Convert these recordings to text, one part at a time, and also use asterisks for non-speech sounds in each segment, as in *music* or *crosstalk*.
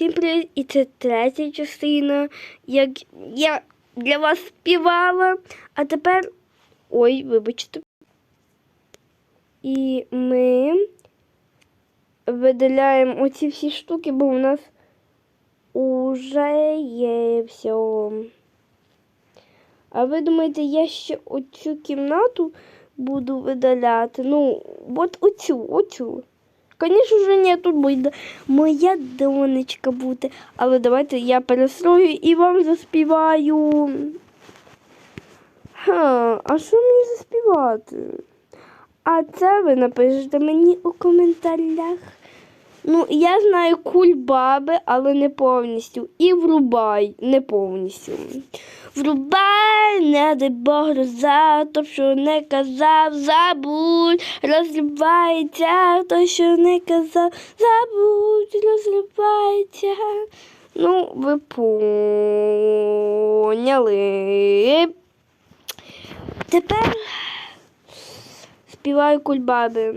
Всім привіт! І це третя частина, як я для вас співала. А тепер. Ой, вибачте. І ми видаляємо оці всі штуки, бо у нас уже є все. А ви думаєте, я ще оцю кімнату буду видаляти? Ну, от оцю, оцю. Звісно ж, ні, тут буде моя донечка бути. Але давайте я перестрою і вам заспіваю. Ха, а що мені заспівати? А це ви напишете мені у коментарях. Ну, я знаю кульбаби, але не повністю. І врубай не повністю. Врубай, не дай Бог гроза, то, що не казав, забудь, розливається, то, що не казав, забудь, розливається. Ну, ви поняли. Тепер співаю кульбаби.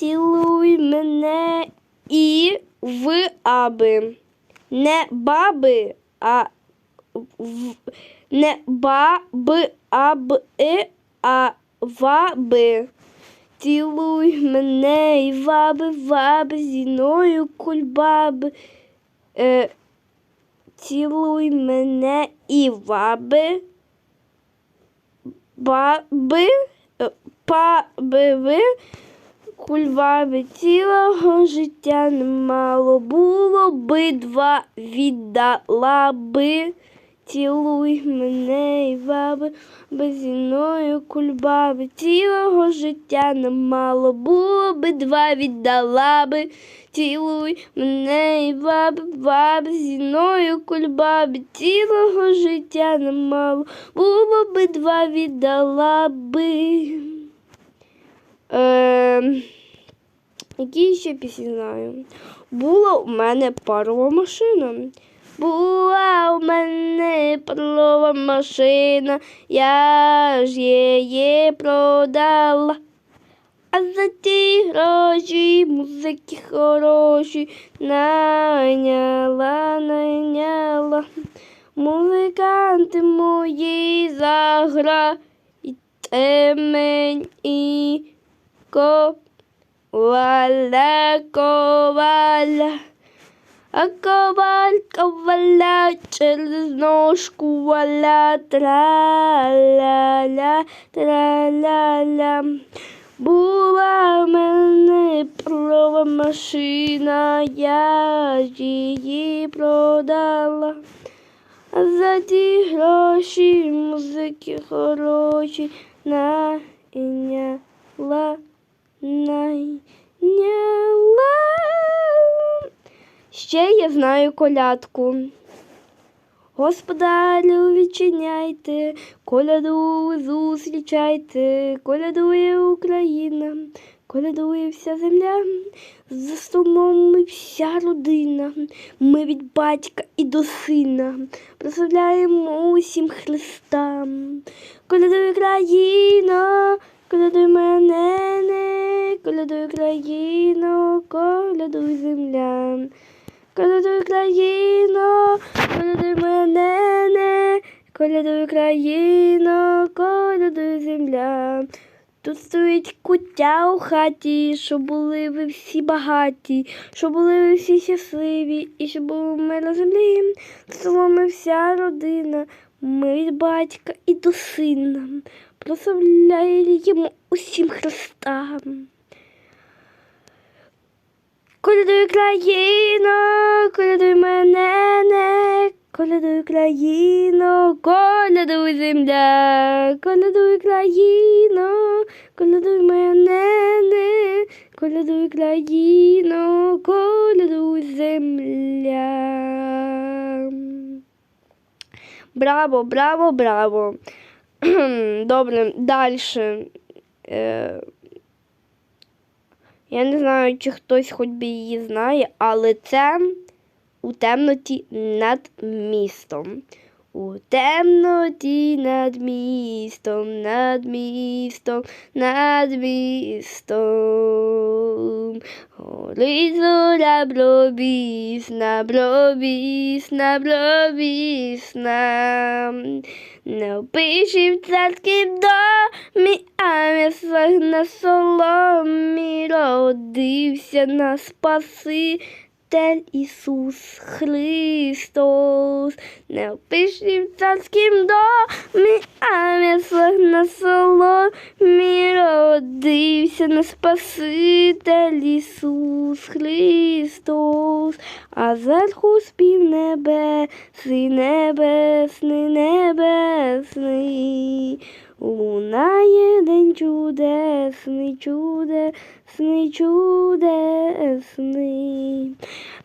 Цілуй мене і в аби. Не баби, а в, не баби, а б, и, а ваби. Цілуй мене і ваби, ваби, зі мною кульбаби. Е, цілуй мене і ваби. Баби, е, паби ви. Цілого життя немало було би два віддала би. Цілуй мене і ваби, би зі кульбаби цілого життя немало було би два віддала би. Цілуй мене і ваби, ваби зі мною кульбаби цілого життя немало було би два віддала би. Е, які ще пісні знаю? Була у мене парова машина. Була у мене парова машина, я ж її продала. А за ті гроші музики хороші найняла, найняла. Музиканти мої заграють мені коваля, коваля. А коваль, коваля, через ножку валя, тра-ля-ля, тра-ля-ля. Була в мене прова машина, я її продала. А за ті гроші музики хороші найняла, найняла. Ще я знаю колядку. Господарю відчиняйте, коляду зустрічайте, колядує Україна, колядує вся земля, за столом ми вся родина, ми від батька і до сина прославляємо усім Христам. Колядує країна, колядуй мене, не, колядуй країно, колядуй земля. Колядуй країно, колядуй мене, не, колядуй країно, колядуй земля. Тут стоїть куття у хаті, щоб були ви всі багаті, щоб були ви всі щасливі, і щоб було мир на землі. Слово вся родина, ми від батька і до сина, прославляємо усім Христам. Колядуй країно, колядуй мене, не, колядуй країно, колядуй земля, колядуй країно, колядуй мене, не, колядуй країно, колядуй земля. Браво, браво, браво. *clears throat* Добре, далі. Е, я не знаю, чи хтось хоч би її знає, але це у темноті над містом. У темноті над містом, над містом, над містом. Горить зоря блобісна, блобісна, блобісна. Не впиші в царськім домі, а м'ясах на соломі родився на спаси. Тель Ісус Христос, не в царськім домі, а м'ясах на соломі родився на Спаситель Ісус Христос, а зверху спів небесний, небесний, небесний. Лунає день чудесний, чудесний, чудесний.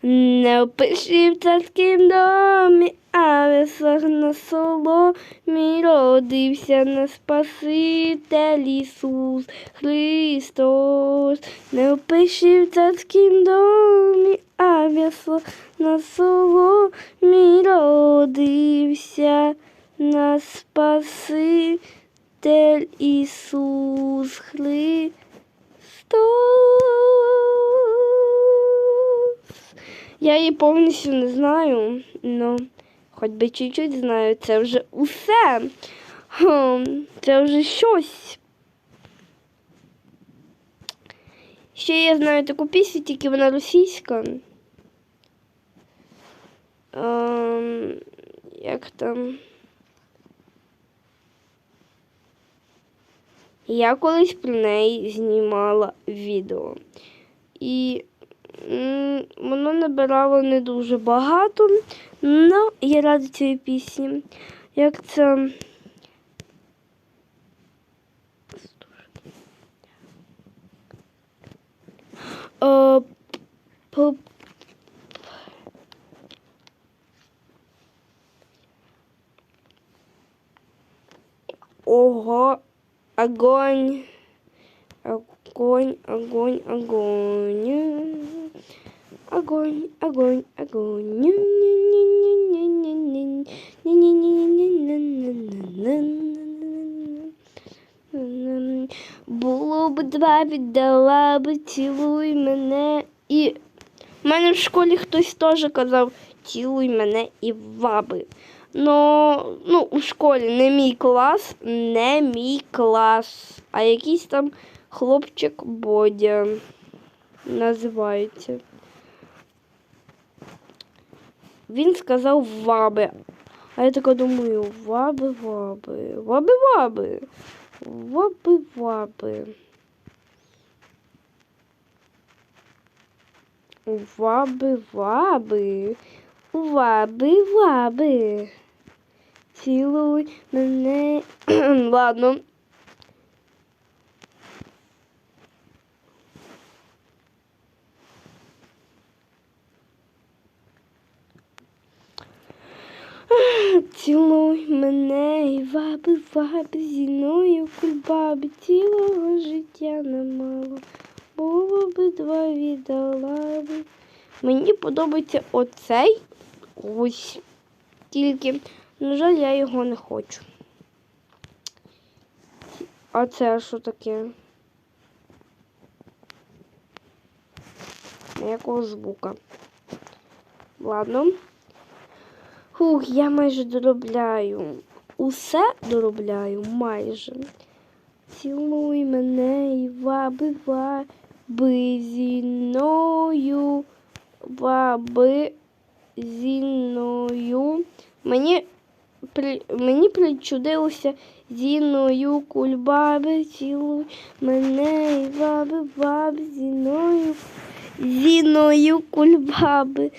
Не впиші в царськім домі, а весах на соломі родився на Спаситель Ісус Христос. Не впиші в царськім домі, а весах на соломі родився на Спаситель Ісус Христос. Я її повністю не знаю, але хоч би чуть-чуть знаю, це вже усе. Це вже щось. Ще я знаю таку пісню, тільки вона російська. Ем, як там? Я колись про неї знімала відео. І воно набирало не дуже багато, але я рада цієї пісні. Як це. Огонь, огонь, огонь, огонь, огонь, огонь, огонь. Було б два, віддала б, цілуй мене і. У мене в школі хтось теж казав цілуй мене і ваби. Но, ну, у школі не мій клас, не мій клас, а якийсь там хлопчик Бодя називається. Він сказав ваби. А я така думаю, ваби, ваби, ваби, ваби, ваби, ваби. Ваби, ваби, ваби, ваби. Цілуй мене. *clears throat* Ладно. *clears throat* Цілуй мене і ваби, ваби, зі мною кульбаби, цілого життя немало. Було би два віддала би. Мені подобається оцей ось. Тільки, на жаль, я його не хочу. А це що таке? Якого звука? Ладно. Фух, я майже доробляю. Усе доробляю майже. Цілуй мене і ваби, ваби зі мною, ваби зі мною. Мені, мені причудилося зі мною кульбаби, цілуй мене і ваби, ваби зі мною, зі мною кульбаби.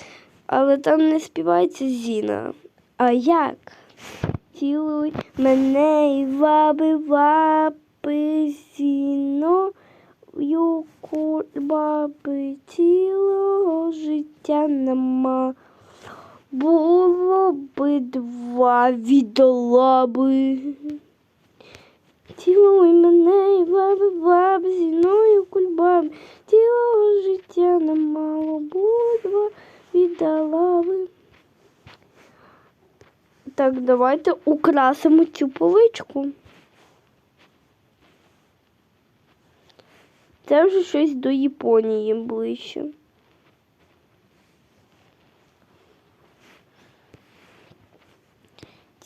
Але там не співається Зіна. А як? Цілуй мене і ваби, ваби зіною кульбаби цілого життя нема. Було би два віддала би. Цілуй мене і ваби, ваби зіною кульбаби цілого життя немало. Було два віддала би. Так, давайте украсимо цю поличку. Це вже щось до Японії ближче.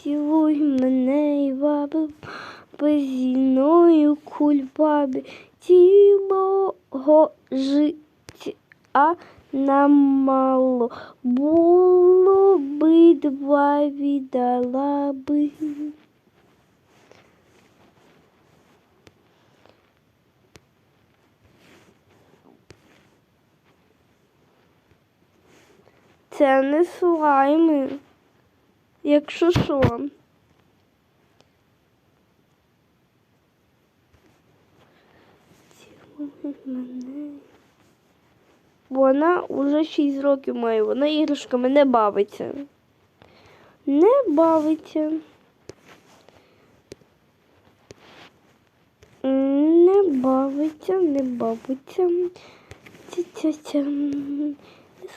Цілуй мене і ваби безіною кульбабі цілого життя нам мало. Було би два віддала би. Це не слайми, якщо що. Вона вже 6 років має, вона іграшками не бавиться. Не бавиться. Не бавиться, не бавиться. Ця-ця-ця.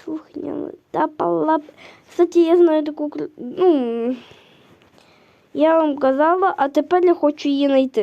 Слухняна. Та пала. Кстати, я знаю таку. Ну, я вам казала, а тепер я хочу її знайти.